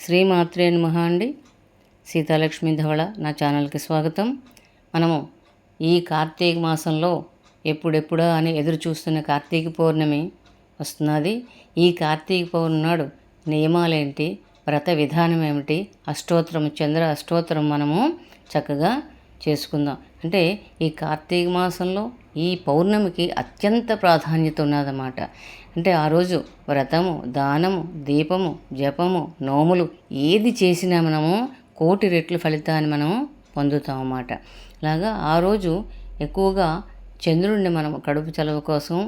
శ్రీమాత్రే నమః అండి. సీతాలక్ష్మి ధవళ నా ఛానల్కి స్వాగతం. మనము ఈ కార్తీక మాసంలో ఎప్పుడెప్పుడా అని ఎదురు చూస్తున్న కార్తీక పౌర్ణమి వస్తున్నది. ఈ కార్తీక పౌర్ణమి నాడు నియమాలేంటి? వ్రత విధానం ఏమిటి? అష్టోత్తరం చంద్ర అష్టోత్తరం మనము చక్కగా చేసుకుందాం. అంటే ఈ కార్తీక మాసంలో ఈ పౌర్ణమికి అత్యంత ప్రాధాన్యత ఉన్నదన్నమాట. అంటే ఆ రోజు వ్రతము దానము దీపము జపము నోములు ఏది చేసినా మనము కోటి రెట్లు ఫలితాన్ని మనము పొందుతాం అన్నమాట అలాగా ఆ రోజు ఎక్కువగా చంద్రుడిని మనం కడుపు చలవ కోసం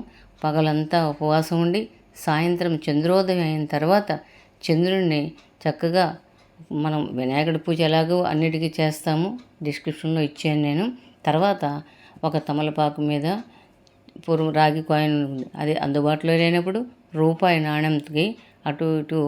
పగలంతా ఉపవాసం ఉండి సాయంత్రం చంద్రోదయం అయిన తర్వాత చంద్రుడిని చక్కగా మనం వినాయకుడి పూజ ఎలాగో అన్నిటికీ చేస్తాము డిస్క్రిప్షన్లో ఇచ్చాను నేను. తర్వాత ఒక తమలపాకు మీద పూర్వం రాగి కాయిన్ ఉంది. అది అందుబాటులో లేనప్పుడు రూపాయి నాణ్యంకి అటు ఇటు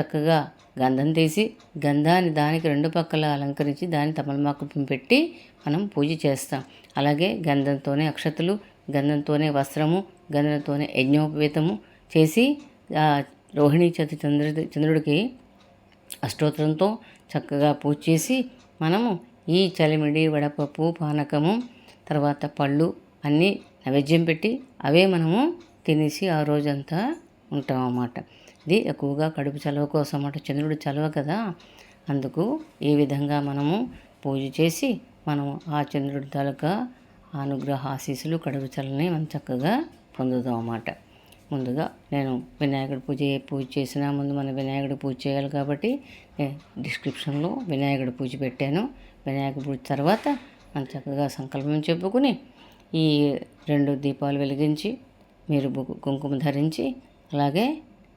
చక్కగా గంధం తీసి గంధాన్ని దానికి రెండు పక్కల అలంకరించి దాన్ని తమలమాకు పెట్టి మనం పూజ చేస్తాం. అలాగే గంధంతోనే అక్షతలు గంధంతోనే వస్త్రము గంధంతోనే యజ్ఞోపేతము చేసి రోహిణి రోహిణీ చతు చంద్రుడి చంద్రుడికి అష్టోత్తరంతో చక్కగా పూజ చేసి మనము ఈ చలిమిడి వడపప్పు పానకము తర్వాత పళ్ళు అన్నీ నైవేద్యం పెట్టి అవే మనము తినేసి ఆ రోజంతా ఉంటాం అన్నమాట ఇది ఎక్కువగా కడుపు చలవ కోసం అన్నమాట చంద్రుడు చలవ కదా. అందుకు ఈ విధంగా మనము పూజ చేసి మనము ఆ చంద్రుడి తాలూకా అనుగ్రహ ఆశీస్సులు కడుపు చలని మనం చక్కగా పొందుతాం అన్నమాట ముందుగా నేను వినాయకుడి పూజ ఏ పూజ చేసినా ముందు మనం వినాయకుడి పూజ చేయాలి కాబట్టి డిస్క్రిప్షన్లో వినాయకుడి పూజ పెట్టాను. వినాయకుడి పూజ తర్వాత మనం చక్కగా సంకల్పం చెప్పుకుని ఈ రెండు దీపాలు వెలిగించి మీరు కుంకుమ ధరించి అలాగే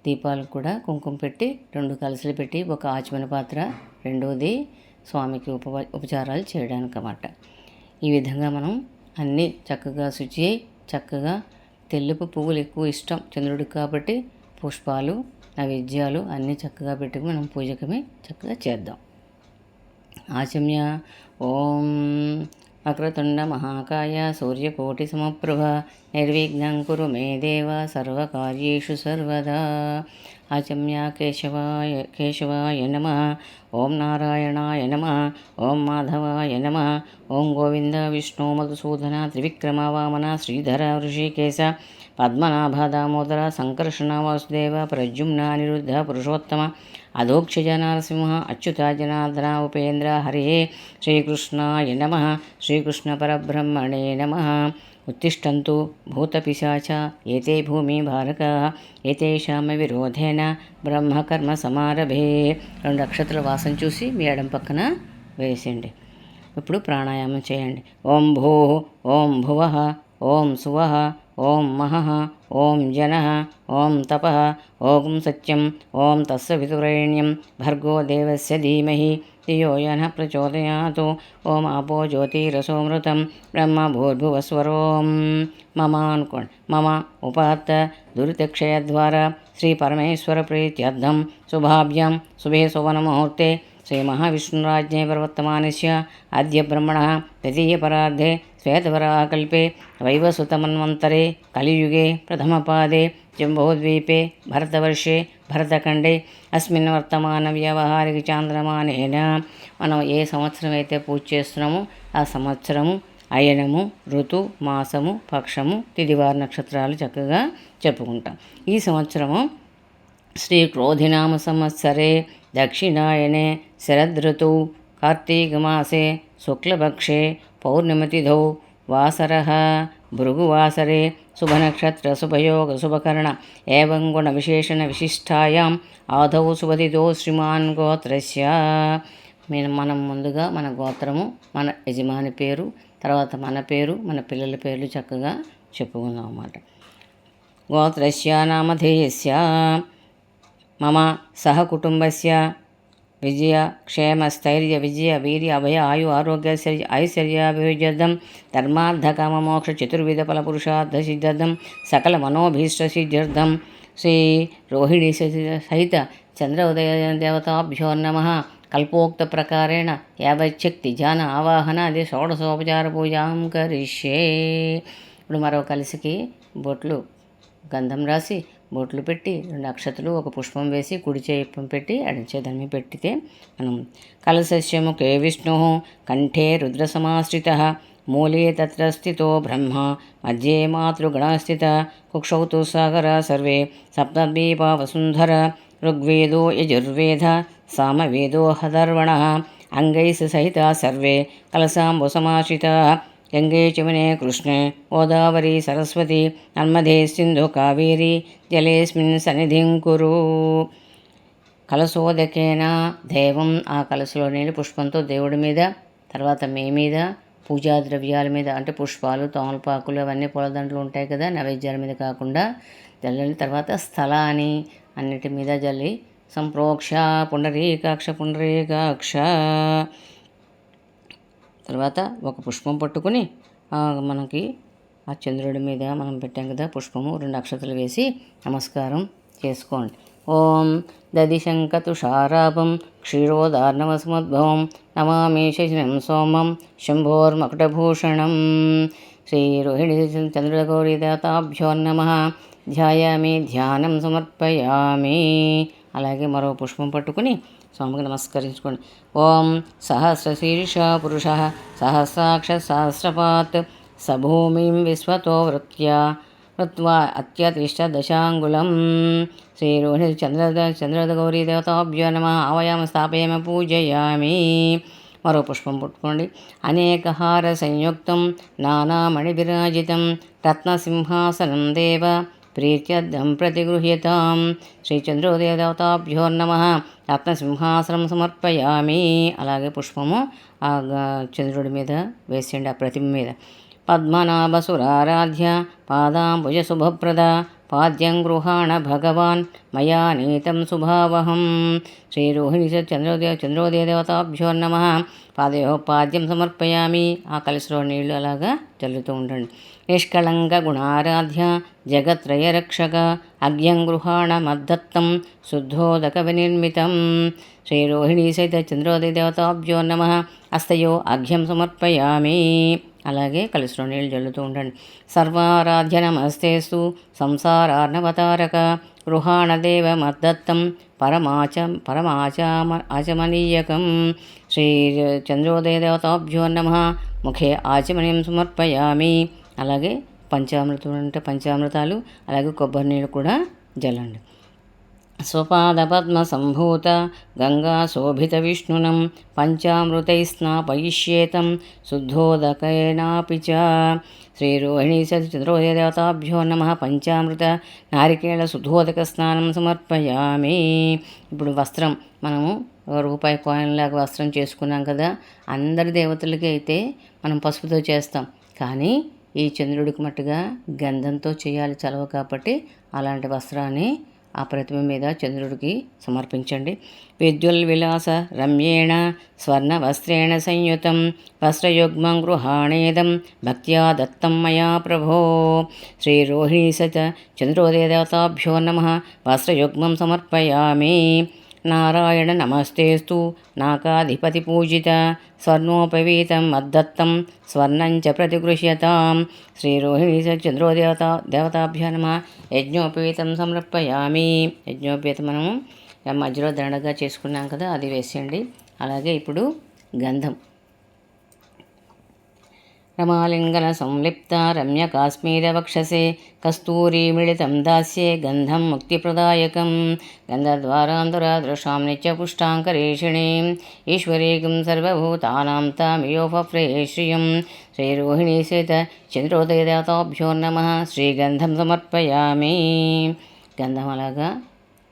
దీపాలకు కూడా కుంకుమ పెట్టి రెండు కలసలు పెట్టి ఒక ఆచమన పాత్ర రెండోది స్వామికి ఉప ఉపచారాలు చేయడానికి అన్నమాట ఈ విధంగా మనం అన్నీ చక్కగా శుచి అయి చక్కగా తెల్లపు పువ్వులు ఎక్కువ ఇష్టం చంద్రుడికి కాబట్టి పుష్పాలు నైవేద్యాలు అన్నీ చక్కగా పెట్టుకుని మనం పూజకమే చక్కగా చేద్దాం. ఆచమ్య ఓం వక్రతుండ మహాకాయ సూర్యకోటి సమప్రభ నిర్విఘ్నం కురు మే దేవ సర్వకార్యేషు సర్వదా ఆచమ్య కేశవాయ కేశవాయ నమ ఓం నారాయణాయ నమ ఓం మాధవాయ నమ ఓం గోవింద విష్ణు మధుసూదన త్రివిక్రమ వామన శ్రీధర ఋషికేశ పద్మనాభ దామోదర సంకర్షణ వాసుదేవ ప్రద్యుమ్న అనిరుద్ధ పురుషోత్తమ అధోక్షజ నరసింహ అచ్యుత జనార్దన ఉపేంద్ర హరే శ్రీకృష్ణాయ నమ. శ్రీకృష్ణ పరబ్రహ్మణే నమ. ఉత్తిష్టంతు భూతపిశాచ ఏతే భూమి భారక ఏతేషామ విరోధేన బ్రహ్మకర్మ సమారభే. రెండు నక్షత్రాల వాసన చూసి మీ ఎడం పక్కన వేసేయండి. ఇప్పుడు ప్రాణాయామం చేయండి. ఓం భూ ఓం భువ ఓం సువ. ఓం మహ ఓం జన ఓం తప ఓం సత్యం ఓం తస్సవితురేణ్యం భర్గో దేవస్య ధీమహి ధియో యన ప్రచోదయాతు ఓం ఆపో జ్యోతిరసోమృతం బ్రహ్మ భూర్భువస్వరోం మమ అనుకోండి మమ ఉపాత్త దురితక్షయ ద్వారా శ్రీ పరమేశ్వర ప్రీత్యర్థం శుభాభ్యాం శుభే సువనముహూర్తే శ్రీ మహావిష్ణురాజ్ఞే శ్వేతవరాకల్పే వైవసుతమన్వంతరే కలియుగే ప్రథమపాదే జంబోద్వీపే భరతవర్షే భరతఖండే అస్మిన్ వర్తమాన వ్యవహారిక చాంద్రమానేన మనం ఏ సంవత్సరం అయితే పూజ చేస్తున్నామో ఆ సంవత్సరము అయనము ఋతు మాసము పక్షము తిదివార నక్షత్రాలు చక్కగా చెప్పుకుంటాం. ఈ సంవత్సరము శ్రీ క్రోధినామ సంవత్సరే దక్షిణాయనే శరదృతౌ కార్తీకమాసే శుక్లపక్షే పౌర్ణిమతిథౌ వాసర భృగువాసరే శుభనక్షత్ర శుభయోగ శుభకరణ ఏవం గుణ విశేషణ విశిష్టాయాం ఆదౌ శుభతిథో శ్రీమాన్ గోత్రస్య మనం ముందుగా మన గోత్రము మన యజమాని పేరు తర్వాత మన పేరు మన పిల్లల పేర్లు చక్కగా చెప్పుకుందాం అన్నమాట. గోత్రస్య నామధేయస్య మమ సహకుటుంబస్య విజయ క్షేమ స్థైర్య విజయ వీర్య అభయ ఆయు ఆరోగ్య ఐశ్వర్యాభివృద్ధం ధర్మార్థకామ మోక్ష చతుర్విధ ఫల పురుషార్థ సిద్ధార్థం సకల మనోభీష్ట సిద్ధ్యర్థం శ్రీ రోహిణి సహిత చంద్ర ఉదయ దేవతాభ్యో నమ. కల్పోక్త ప్రకారేణ యావచ్చక్తి జాన ఆవాహన అది షోడశోపచార పూజాం కరిష్యే. ఇప్పుడు మరో కలిసికి బొట్లు గంధం రాసి బొట్లు పెట్టి రెండు అక్షతలు ఒక పుష్పం వేసి కుడి చేయి పెట్టి అడిచే పెట్టితే మనం కలసస్యముఖే విష్ణు కంఠే రుద్రసమాశ్రిత మూలే తత్ర స్థితో బ్రహ్మ మధ్యే మాతృగణస్థిత కుక్షౌ తు సాగర సర్వే సప్తద్వీపా వసుంధర ఋగ్వేదో యజుర్వేద సామవేదో హదర్వణ అంగైస్ సహిత సర్వే కలసాంబుసమాశ్రిత గంగే చమునే కృష్ణే గోదావరి సరస్వతి నర్మదే సింధు కావేరి జలేస్మిన్ సన్నిధిం కురు కలసోదకేన దేవం ఆ కలశలో నీళ్ళు పుష్పంతో దేవుడి మీద తర్వాత మీ మీద పూజా ద్రవ్యాల మీద అంటే పుష్పాలు తోమలపాకులు అవన్నీ పూలదండలు ఉంటాయి కదా నైవేద్యాల మీద కాకుండా జల్లని తర్వాత స్థలాన్ని అన్నిటి మీద జల్లి సంప్రోక్ష పుండరీకాక్ష పుండరీకాక్ష. తర్వాత ఒక పుష్పం పట్టుకుని మనకి ఆ చంద్రుడి మీద మనం పెట్టాం కదా పుష్పము రెండు అక్షతలు వేసి నమస్కారం చేసుకోండి. ఓం దదిశంకతుషారాపం క్షీరోదార్ణవసముద్భవం నమామి శశినం సోమం శంభోర్మకుటభూషణం. శ్రీరోహిణి చంద్రగౌరీ దేవతాభ్యో నమ. ధ్యాయామి ధ్యానం సమర్పయామి. అలాగే మరో పుష్పం పట్టుకుని స్వామికి నమస్కరించుకోండి. ఓం సహస్రశీర్ష పురుష సహస్రాక్ష సహస్రపాత్ సభూమిం విశ్వతో వృత్యా వృత్వా అత్యతిష్ట దశాంగులం శ్రీరోహిణి చంద్రద చంద్రద గౌరీ దేవతాభ్యో నమ. ఆవయామ స్థాపయామ పూజయామి. మరో పుష్పం పుట్టుకోండి. అనేకహార సంయుక్తం నానామణివిరాజితం రత్నసింహాసనం దేవ ప్రీత్యర్థం ప్రతిగృహ్యతాం శ్రీచంద్రోదయదేవతాభ్యో నమ రత్నసింహాసనం సమర్పయామి అలాగే పుష్పము ఆ చంద్రుడి మీద వేసేయండి ఆ ప్రతిమ మీద. పద్మనాభసురారాధ్య పాదాంబుజ శుభప్రద పాద్యం గృహాణ భగవాన్ మయా నీతం శుభావహం శ్రీరోహిణి చంద్రోదయ చంద్రోదయ దేవతాభ్యో నమ. పాదయో పాద్యం సమర్పయామి. ఆ కలిసిలో నీళ్ళు అలాగా చల్లుతూ ఉండండి. నిష్కళంక గుణారాధ్య జగత్రయ రక్షక అగ్యం గృహాణ మద్దత్తం శుద్ధోదక వినిర్మితం. శ్రీరోహిణీ సహిత చంద్రోదయ దేవతాభ్యో నమ. అస్తయో అఘ్యం సమర్పయామి. అలాగే కలిసిలో నీళ్ళు జల్లుతూ ఉండండి. సర్వారాధ్య నమస్తేస్తు. సంసారార్ణవతారక. గృహాణదేవ మద్దత్తం. పరమాచ పరమాచామ ఆచమనీయకం. శ్రీ చంద్రోదయ దేవతాభ్యో నమ. ముఖే ఆచమనీయం సమర్పయామి. అలాగే పంచామృతం అంటే పంచామృతాలు అలాగే కొబ్బరి నీళ్ళు కూడా జల్లండి. స్వపాదపద్మసంభూత గంగా శోభిత విష్ణునం పంచామృతైస్నాపయిష్యేతం శుద్ధోదకేనాపి చ శ్రీరోహిణీ చంద్రోదయ నమ పంచామృత నారికేళ శుద్ధోదక స్నానం సమర్పయామి ఇప్పుడు వస్త్రం మనము రూపాయి కాయిన్ లాగా వస్త్రం చేసుకున్నాం కదా అందరి దేవతలకి అయితే మనం పసుపుతో చేస్తాం. కానీ ఈ చంద్రుడికి మట్టుగా గంధంతో చేయాలి చలవ కాబట్టి అలాంటి వస్త్రాన్ని ఆ ప్రతిమ మీద చంద్రుడికి సమర్పించండి. విద్యుల్ విలాస రమ్యేణ స్వర్ణ వస్త్రేణ సంయుతం వస్త్రయుగ్మం గృహాణేదం భక్త్యా దత్తం మయా ప్రభో. శ్రీరోహిణీ సచ చంద్రోదయ దేవతాభ్యో నమ. వస్త్రయుగ్మం సమర్పయామి. నారాయణ నమస్తేస్తు నాకాధిపతి పూజిత స్వర్ణోపవీతం మద్దత్తం స్వర్ణం చ ప్రతిగృహ్యతాం. శ్రీరోహిణీ చంద్రోదేవత దేవతాభ్యో నమ. యజ్ఞోపవీతం సమర్పయామి. యజ్ఞోపవీతం మనము మధ్యలో దండగా చేసుకున్నాం కదా అది వేసేయండి. అలాగే ఇప్పుడు గంధం. రమాలింగన సంలిప్త రమ్య కాశ్మీర వక్షసే కస్తూరీ మిళితం దాస్యే గంధం ముక్తిప్రదాయకం గంధద్వారాంతరాదృశాం నిత్యపుష్టాంకరేషిణీం ఈశ్వరీకం సర్వభూతానాం తామియోపప్రే శ్రియం శ్రీరోహిణీ సేత చంద్రోదయదాతాభ్యో నమ శ్రీగంధం సమర్పయామి గంధం అలాగా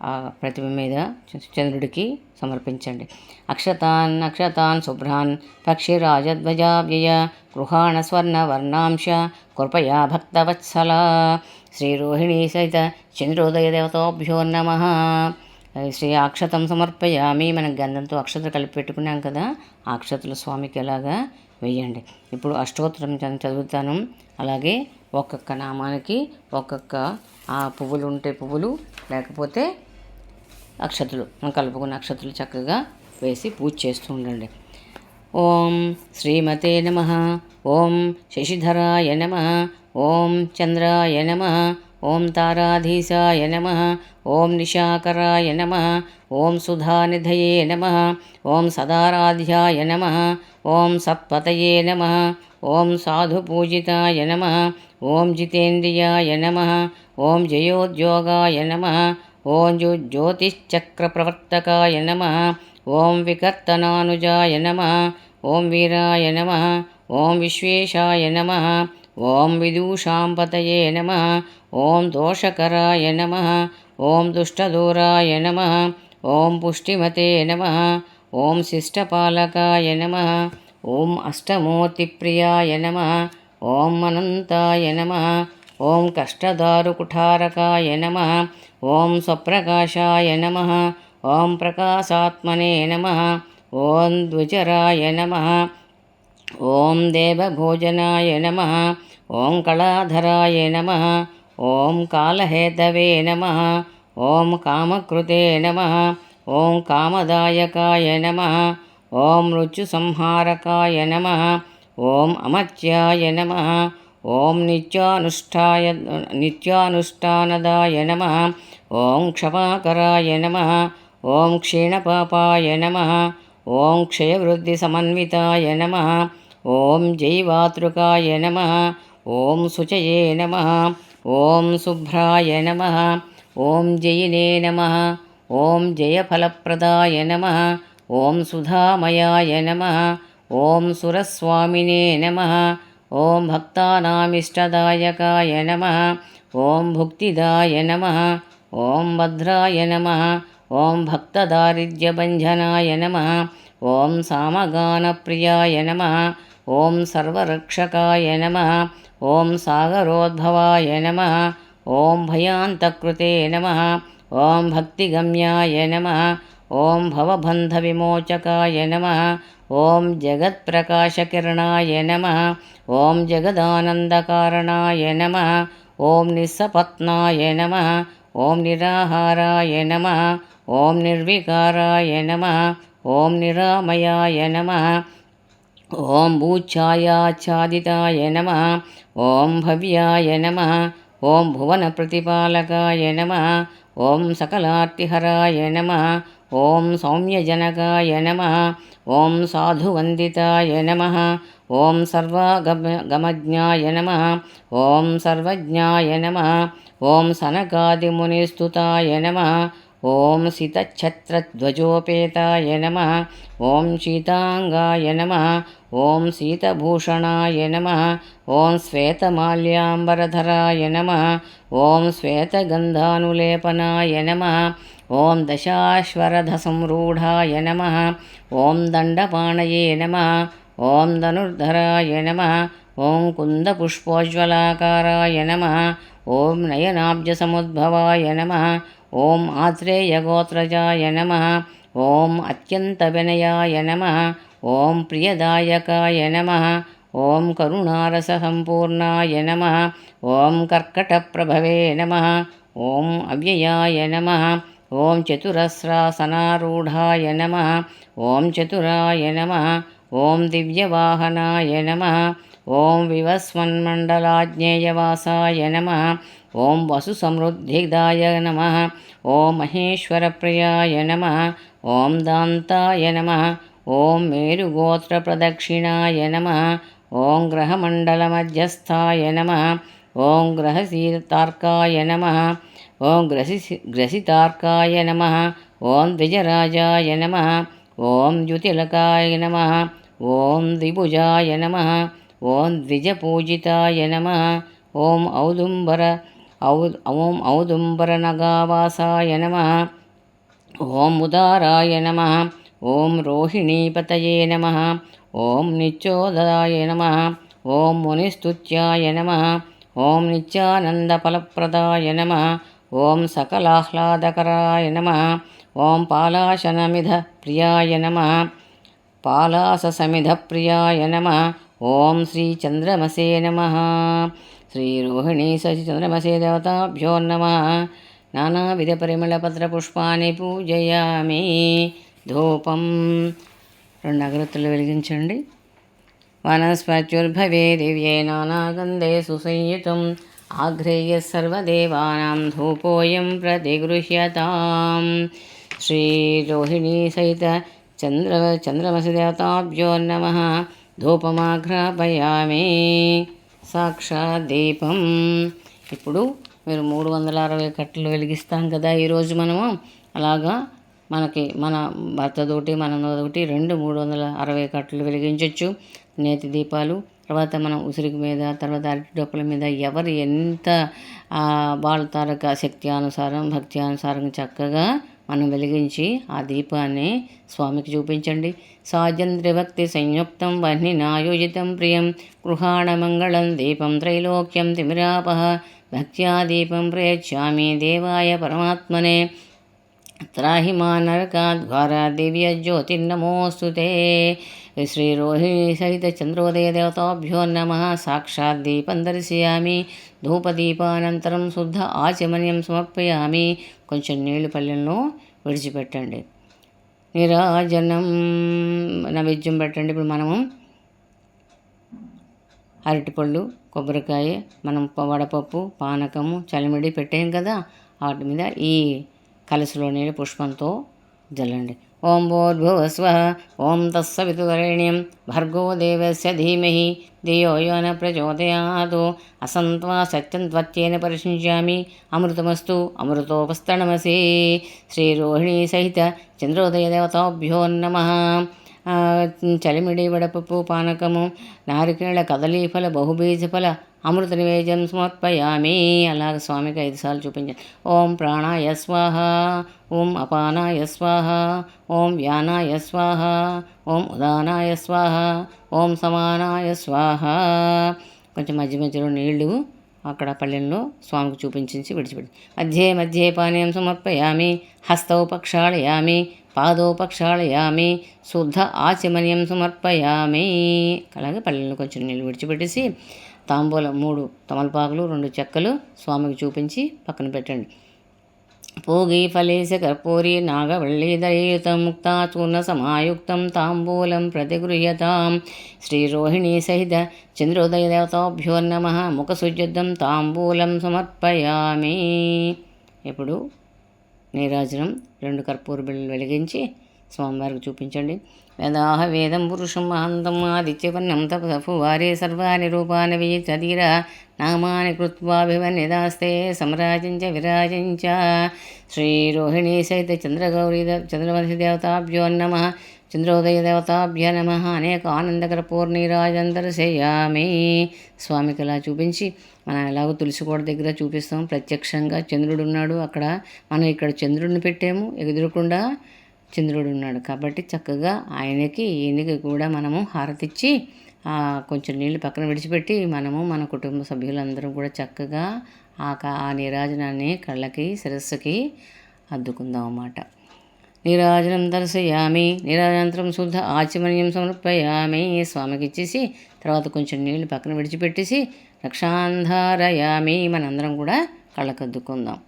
ఆ ప్రతిమ మీద చంద్రుడికి సమర్పించండి. అక్షతాన్ అక్షతాన్ శుభ్రాన్ పక్షిరాజధ్వజావ్యయ గృహాణ స్వర్ణ వర్ణాంశ కృపయా భక్తవత్సల శ్రీరోహిణీ సహిత చంద్రోదయ దేవతాభ్యో నమ. శ్రీ అక్షతం సమర్పయామి. మనం గంధంతో అక్షతలు కలిపి పెట్టుకున్నాం కదా ఆ అక్షతలు స్వామికి ఎలాగా వేయండి. ఇప్పుడు అష్టోత్తరం చ- చదువుతాను. అలాగే ఒక్కొక్క నామానికి ఒక్కొక్క ఆ పువ్వులు ఉంటే పువ్వులు లేకపోతే అక్షతలు మనం కలుపుకున్న అక్షతలు చక్కగా వేసి పూజ చేస్తూ ఉండండి ఓం శ్రీమతే నమ ఓం శశిధరాయ నమ ఓం చంద్రాయ నమ ఓం తారాధీశాయ నమ ఓం నిశాకరాయ నమ ఓం సుధానిధయే నమ ఓం సదారాధ్యాయ నమ ఓం సత్పతయే నమ ఓం సాధుపూజితాయ నమ ఓం జితేంద్రియాయ నమ ఓం జయోద్యోగాయ నమ ఓం జ్యోతిశ్చక్ర ప్రవర్తకాయ నమ ఓం వికర్తనానుజాయ నమ ఓం వీరాయ నమ ఓం విశ్వేశాయ నమ ఓం విదూషాంపతయే నమ ఓం దోషకరాయ నమ ఓం దుష్టదూరాయ నమ ఓం పుష్టిమతే నమ ఓం శిష్టపాలకాయ నమ ఓం అష్టమూర్తిప్రియాయ నమ ఓం అనంతాయ నమ ఓం కష్టదారుకుఠారకాయ నమ ఓం స్వప్రకాశాయ నమ ఓం ప్రకాశాత్మనే నమ ఓం ద్విజరాయ నమ ఓం దేవభోజనాయ నమ ఓం కళాధరాయ నమ ఓం కాలహేతవే నమ ఓం కామకృతే నమ ఓం కామదాయకాయ నమ ఓం రుచుసంహారకాయ నమ ఓం అమత్యాయ నమ ఓం నిత్యానుష్ఠాయ నిత్యానుష్ఠానదాయ నమ ఓం క్షమాకరాయ నమ ఓం క్షీణపాపాయ నమ ఓం క్షయవృద్ధి సమన్వితాయ నమ ఓం జైవాతృకాయ నమ ఓం శుచయే నమ ఓం శుభ్రాయ నమ ఓం జయినే నమ ఓం జయఫలప్రదాయ నమ ఓం సుధామయాయ నమ ఓం సురస్వామినే నమ ఓం భక్తానామిష్టదాయకాయ నమ ఓం భుక్తిదాయ నమ ఓం భద్రాయ నమ ఓం భక్తదారిద్ర్యభంజనాయ నమ ఓం సామగానప్రియాయ నమ ఓం సర్వరక్షకాయ నమ ఓం సాగరోద్భవాయ నమ ఓం భయాంతకృతే నమ ఓం భక్తిగమ్యాయ నమ ఓం భవబంధవిమోచకాయ నమ ఓం జగత్ప్రకాశకిరణాయ నమ ఓం జగదానందకారణాయ నమ ఓం నిస్సపత్నాయ నమ ఓం నిరాహారాయ నమ ఓం నిర్వికారాయ నమ ఓం నిరామయాయ నమ ఓం భూఛాయాచ్ఛాదితాయ నమ ఓం భవ్యాయ నమ ఓం భువన ప్రతిపాలకాయ నమ ఓం సకలార్తిహరాయ నమ ఓం సౌమ్యజనకాయ నమ. ఓం సాధువందితాయ నమ. ఓం సర్వాగమ గమజ్ఞాయ నమ. ఓం సర్వజ్ఞాయ నమ. ఓం సనకాదిమునిస్తుతాయ నమ. ఓం సితఛత్రధ్వజోపేతాయ నమ. ఓం శీతాంగాయ నమ. ఓం శీతభూషణాయ నమ. ఓం శ్వేతమాల్యాంబరధరాయ నమ. ఓం శ్వేతగంధానులేపనాయ నమ. ఓం దశాశ్వరథసంరూఢాయ నమ ఓం దండపాణయే నమ ఓం ధనుర్ధరాయ నమ ఓం కుందపుష్పోజ్వలాకారాయ నమ ఓం నయనాబ్జసముద్భవాయ నమ ఓం ఆత్రేయగోత్రజాయ నమ ఓం అత్యంతవినయాయ నమ ఓం ప్రియదాయకాయ నమ ఓం కరుణారససంపూర్ణాయ నమ ఓం కర్కటప్రభవే నమ ఓం అవ్యయాయ నమ ఓం చతురస్రాసనారూఢాయ నమ. ఓం చతురాయ నమ. ఓం దివ్యవాహనాయ నమ. ఓం వివస్వన్మండలాజ్ఞేయవాసాయ నమ. ఓం వసుసమృద్ధిదాయ నమ. ఓం మహేశ్వరప్రియాయ నమ. ఓం దాంతాయ నమ. ఓం మేరుగోత్రప్రదక్షిణాయ నమ. ఓం గ్రహమండలమధ్యస్థాయ నమ. ఓం గ్రహసీతార్కాయ నమ. ఓం గ్రసి గ్రసితార్కాయ నమ ఓం ద్విజరాజాయ నమ ఓం ద్యుతిలకాయ నమ ఓం ద్విభుజాయ నమ ఓం ద్విజపూజితాయ నమ ఓం ఔదుంబర ఔ ఓం ఔదుంబరనగావాసాయ నమ ఓం ఉదారాయ నమ ఓం రోహిణీపతయే నమ ఓం నిత్యోదయాయ నమ ఓం మునిస్తుత్యాయ నమ ఓం నిత్యానందఫలప్రదాయ నమ ఓం సకలాహ్లాదకరాయ నమ ఓం పాలాశనమిధ ప్రియాయ నమ పాలాససమిధ ప్రియాయ నమ ఓం శ్రీ చంద్రమసే నమ శ్రీ రోహిణీ సచి చంద్రమసే దేవతాభ్యో నమ. నానావిధ పరిమళపత్రపుష్పాన్ని పూజయామి. ధూపం. రెండు అగరత్తులు వెలిగించండి. వనస్పత్యుర్భవే దివ్యే నానాగంధే సుసంయుతం. ఆఘ్రేయ సర్వదేవానాం ధూపోయం ప్రతిగృహ్యతాం శ్రీరోహిణీ సహిత చంద్ర చంద్రమసి దేవతాభ్యో నమ ధూపమాఘ్రాపయామి సాక్షాత్ దీపం ఇప్పుడు మీరు మూడు వందల అరవై కట్టలు వెలిగిస్తాం కదా ఈరోజు మనము. అలాగా మనకి మన భర్తతోటి మనదోటి రెండు మూడు వందల అరవై కట్టలు వెలిగించవచ్చు నేతి దీపాలు తర్వాత మనం ఉసిరికి మీద తర్వాత అరటి డొక్కల మీద ఎవరు ఎంత వాళ్ళ తారక శక్తి అనుసారం భక్తి అనుసారం చక్కగా మనం వెలిగించి ఆ దీపాన్ని స్వామికి చూపించండి. సాజంత్రిభక్తి సంయుక్తం వహ్ని నాయోజితం ప్రియం గృహాణమంగళం దీపం త్రైలోక్యం తిమిరాపహ భక్త్యా దీపం ప్రయచ్చామి దేవాయ పరమాత్మనే. त्राहि मानर्गाद्वारा సహిత చంద్రోదయ దేవతాభ్యో నమ సాక్షాత్ దీపం దర్శయామి ధూపదీపానంతరం శుద్ధ ఆచమన్యం సమర్పయామి కొంచెం నీళ్ళు పల్లెలను విడిచిపెట్టండి। నిరాజనం నైవేద్యం పెట్టండి. ఇప్పుడు మనము అరటిపళ్ళు కొబ్బరికాయ మనం వడపప్పు పానకము చలిమిడి పెట్టాం కదా? వాటి మీద ఈ కలశలో నీళ్ళు పుష్పంతో జల్లండి. ఓం భూర్భువస్వ ఓం తస్సవితువరేణ్యం భర్గో దేవస్య ధీమహి ధియో యో న ప్రచోదయాత్ అసంత్వా సత్యం త్వత్యేన పరిశించామి అమృతమస్తు అమృతోపస్తణమసి శ్రీరోహిణీ సహిత చంద్రోదయ దేవతాభ్యో నమః. చలిమిడి వడపప్పు పానకము నారికేళ కదలీఫల బహుబీజఫల అమృత నివేద్యం సమర్పయామి. అలాగ స్వామికి ఐదు సార్లు చూపించాను ఓం ప్రాణాయ స్వాహ ఓం అపానాయ స్వాహ ఓం వ్యానాయ స్వాహ ఓం ఉదానాయ స్వాహ ఓం సమానాయ స్వాహ. కొంచెం మధ్య మధ్యలో నీళ్ళు అక్కడ పల్లెల్లో స్వామికి చూపించి విడిచిపెట్టి మధ్యే మధ్యే పానీయం సమర్పయామి హస్తౌ పక్షాళయామి పాదో పక్షాళయామి శుద్ధ ఆచమన్యం సమర్పయామి. అలాగే పల్లెల్లో కొంచెం నీళ్ళు విడిచిపెట్టేసి తాంబూలం మూడు తమలపాకులు రెండు చెక్కలు స్వామికి చూపించి పక్కన పెట్టండి. పూగి ఫలేశ కర్పూరి నాగవల్లీదయుతం ముక్తాచూర్ణ సమాయుక్తం తాంబూలం ప్రతిగృహ్యతాం. శ్రీరోహిణీ సహిత చంద్రోదయ దేవతాభ్యో నమ. తాంబూలం సమర్పయామి. ఇప్పుడు నీరాజనం. రెండు కర్పూర బిళ్ళలు వెలిగించి స్వామివారికి చూపించండి. యదాహ వేదం పురుషం మహంతం ఆదిత్యవర్ణం తపసపు వారే సర్వాణి రూపాన్ని విచదీర నామాని కృత్వాభివన్యదాస్తే సమరాజించ విరాజించ. శ్రీరోహిణీ సహిత చంద్రగౌరీ చంద్రవతి దేవతాభ్యో నమ. చంద్రోదయ దేవతాభ్య నమ. అనేక ఆనందకర పూర్ణిరాజం దర్శయామి స్వామికి ఇలా చూపించి మనం ఎలాగో తులసికోట దగ్గర చూపిస్తాం. ప్రత్యక్షంగా చంద్రుడు ఉన్నాడు అక్కడ. మనం ఇక్కడ చంద్రుడిని పెట్టాము. ఎదురకుండా చంద్రుడు ఉన్నాడు కాబట్టి చక్కగా ఆయనకి ఈయనకి కూడా మనము హారతిచ్చి కొంచెం నీళ్ళు పక్కన విడిచిపెట్టి మనము మన కుటుంబ సభ్యులందరం కూడా చక్కగా ఆ క- ఆ నీరాజనాన్ని కళ్ళకి శిరస్సుకి అద్దుకుందాం అన్నమాట. నీరాజనం దర్శయామి నీరాజనంతరం శుద్ధ ఆచమన్యం సమర్పయామి స్వామికి ఇచ్చేసి తర్వాత కొంచెం నీళ్ళు పక్కన విడిచిపెట్టేసి రక్షాంధారయామి మనందరం కూడా కళ్ళకద్దుకుందాం.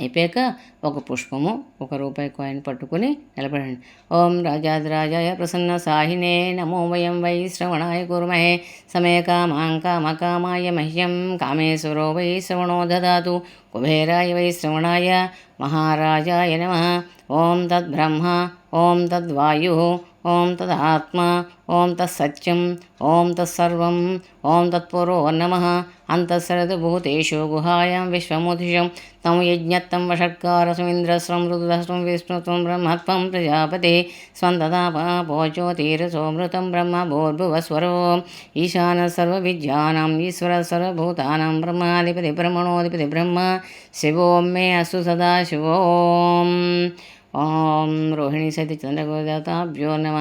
అయిపోయాక ఒక పుష్పము ఒక రూపాయి కాయిన్ పట్టుకుని నిలబడండి. ఓం రాజాదిరాజాయ ప్రసన్న సాహినే నమో వయం వై శ్రవణాయ కుర్మహే సమే కామాం కామకామాయ మహ్యం కామేశ్వరో వై శ్రవణో దదాతు కుబేరాయ వై శ్రవణాయ మహారాజాయ నమ. ఓం తద్బ్రహ్మ ఓం తద్వాయు. ఓం తదాత్మ ఓం తత్సత్యం ఓం తత్సర్వం ఓం తత్పురో నమ. అంతఃసరదభూతేషు గుహాయాం విశ్వముధిషం తం యజ్ఞత్తం వషట్కారసుమింద్రస్రం రుద్రస్వం విష్ణుత్వం బ్రహ్మత్వం ప్రజాపతి. స్వంతదాపోజ్యోతిరసోమృతం బ్రహ్మ భూర్భువస్వరో ఈశాన సర్వవిద్యానాం ఈశ్వర సర్వభూతానాం బ్రహ్మాధిపతి బ్రహ్మణోధిపతి బ్రహ్మ. శివోం మే అసు సదా శివోం. ఓం రోహిణీ సతి చంద్రగోదాతాభ్యో నమ.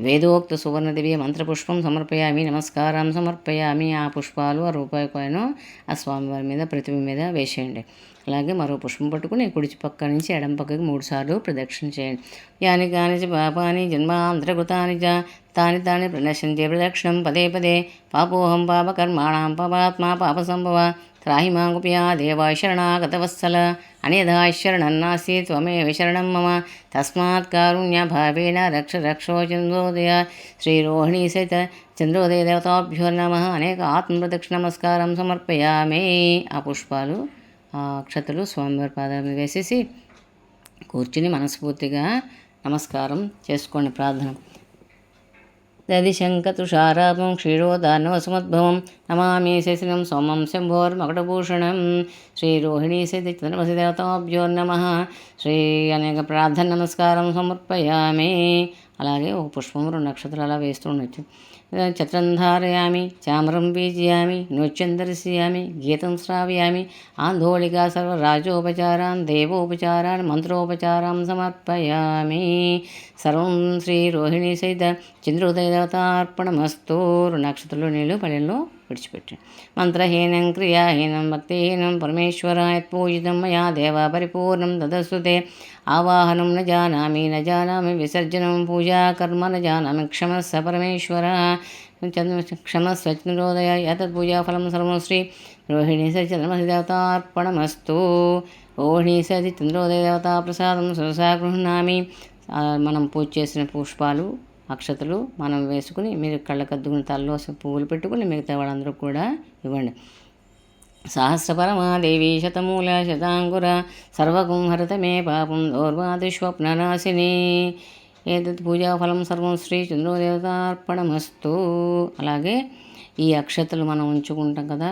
వేదోక్త సువర్ణదివ్య మంత్రపుష్పం సమర్పయామి నమస్కారం సమర్పయామి. ఆ పుష్పాలు ఆ రూపాయి కాయను ఆ స్వామివారి మీద ప్రతిమ మీద వేసేయండి. అలాగే మరో పుష్పం పట్టుకుని కుడిచి పక్క నుంచి ఎడం పక్కకి మూడుసార్లు ప్రదక్షిణ చేయండి. యాని కాని చ పాపాని జన్మాంతరకృతాని చ తాని తాని ప్రదర్శించే ప్రదక్షిణం పదే పదే. పాపోహం పాపకర్మాణం పాపాత్మా పాపసంభవ త్రాహి మాంగుప్యా దేవాశరణాగతవత్సల శరణాగతవత్సల అనిధా శరణన్నాసి త్వమేవ శరణం మమ తస్మాత్ కారుణ్యభావేన రక్ష రక్షో చంద్రోదయ శ్రీరోహిణీ సహిత చంద్రోదయ దేవతాభ్యో నమ అనేక ఆత్మప్రదక్షిణ నమస్కారం సమర్పయామే ఆ పుష్పాలు ఆ అక్షతలు స్వామివారి పాదాలు వేసేసి కూర్చుని మనస్ఫూర్తిగా నమస్కారం చేసుకోండి ప్రార్థన దదిశంకతుషారాపం క్షీరోదానవసుమద్భవం నమామి శశినం సోమం శంభోర్మకటభూషణం శ్రీరోహిణీ సతి చంద్రమసి దేవతాభ్యో నమ శ్రీ అనేక ప్రార్థన నమస్కారం సమర్పయామి అలాగే ఒక పుష్పం రెండు నక్షత్రాలు అలా వేస్తూ ఉండొచ్చు చత్రం ధారయామి చామరం బీజయామి నృత్యం దర్శయామి గీతం శ్రావయామి ఆందోళికా సర్వరాజోపచారాన్ దేవోపచారాన్ మంత్రోపచారాన్ సమర్పయామి. సర్వం శ్రీ రోహిణి సైత చంద్రోదయ దేవతార్పణమస్తు. నక్షత్రంలో నీళ్ళు పల్లెల్లో విడిచిపెట్టండి మంత్రహీనం క్రియాహీనం భక్తిహీనం పరమేశ్వర పూజితం మయా దేవ పరిపూర్ణం తదస్సుతే ఆవాహనం న జానామి న జానామి విసర్జనం పూజాకర్మ న జానామి క్షమస్స పరమేశ్వర. క్షమస్వ చంద్రోదయ యతత్ పూజాఫలం సర్వం శ్రీ రోహిణీ సతి చంద్రమసి దేవతార్పణమస్తు. రోహిణీ సతి చంద్రోదయ దేవతా ప్రసాదం సరసా గృహ్ణామి. మనం పూజ చేసిన పుష్పాలు అక్షతలు మనం వేసుకుని మీరు కళ్ళకద్దుకుని తలలో పువ్వులు పెట్టుకుని మిగతా వాళ్ళందరూ కూడా ఇవ్వండి. సహస్రపరమాదేవి శతమూల శతాంకుర సర్వకుంహరత మే పాపం దౌర్వాదిష్వప్ననాశిని ఏదత్ పూజాఫలం సర్వం శ్రీ చంద్రోదేవతార్పణమస్తు అలాగే ఈ అక్షతలు మనం ఉంచుకుంటాం కదా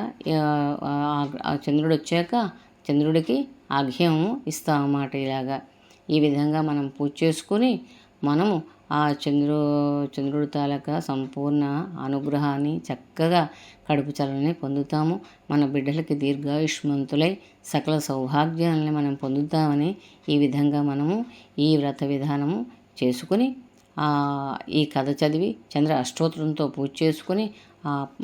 ఆ చంద్రుడు వచ్చాక చంద్రుడికి అఘ్యం ఇస్తామన్నమాట ఇలాగా. ఈ విధంగా మనం పూజ చేసుకుని మనము ఆ చంద్రు చంద్రుడి తాలూకా సంపూర్ణ అనుగ్రహాన్ని చక్కగా కడుపు చలని పొందుతాము. మన బిడ్డలకి దీర్ఘాయుష్మంతులై సకల సౌభాగ్యాలని మనం పొందుతామని ఈ విధంగా మనము ఈ వ్రత విధానము చేసుకుని ఈ కథ చదివి చంద్ర అష్టోత్తరంతో పూజ చేసుకుని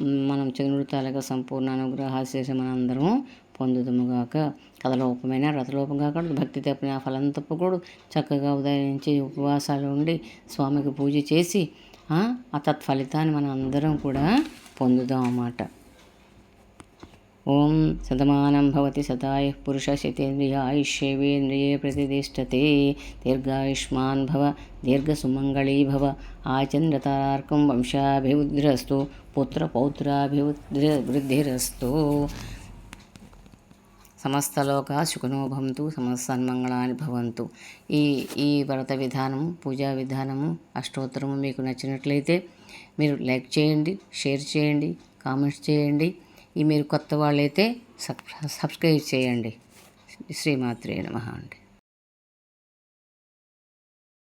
మనం చంద్రుడి తాలూకా సంపూర్ణ అనుగ్రహాశేషం మనందరము పొందుదుముగాక. కథలోపమైన రథలోపం కాకుండా భక్తి తప్పిన ఫలం తప్పకూడదు. చక్కగా ఉదయించి ఉపవాసాలు ఉండి స్వామికి పూజ చేసి ఆ తత్ఫలితాన్ని మనం అందరం కూడా పొందుదాం అన్నమాట. ఓం శతమానం భవతి శతాయ పురుష శతేంద్రియ ఆయుష్యేవేంద్రియే ప్రతిష్టతే దీర్ఘాయుష్మాన్ భవ దీర్ఘసుమంగళీ భవ ఆచంద్రతార్కం వంశాభివృద్ధిరస్తు పుత్ర పౌత్రాభివృద్ధి వృద్ధిరస్తు సమస్తలోక సుఖనో సమస్తన్మంగళాన్ని భవంతు. ఈ ఈ వ్రత విధానము పూజా విధానము అష్టోత్తరము మీకు నచ్చినట్లయితే మీరు లైక్ చేయండి షేర్ చేయండి కామెంట్స్ చేయండి. ఈ మీరు కొత్త వాళ్ళైతే సబ్ సబ్స్క్రైబ్ చేయండి. శ్రీమాత్రే నమ అండి.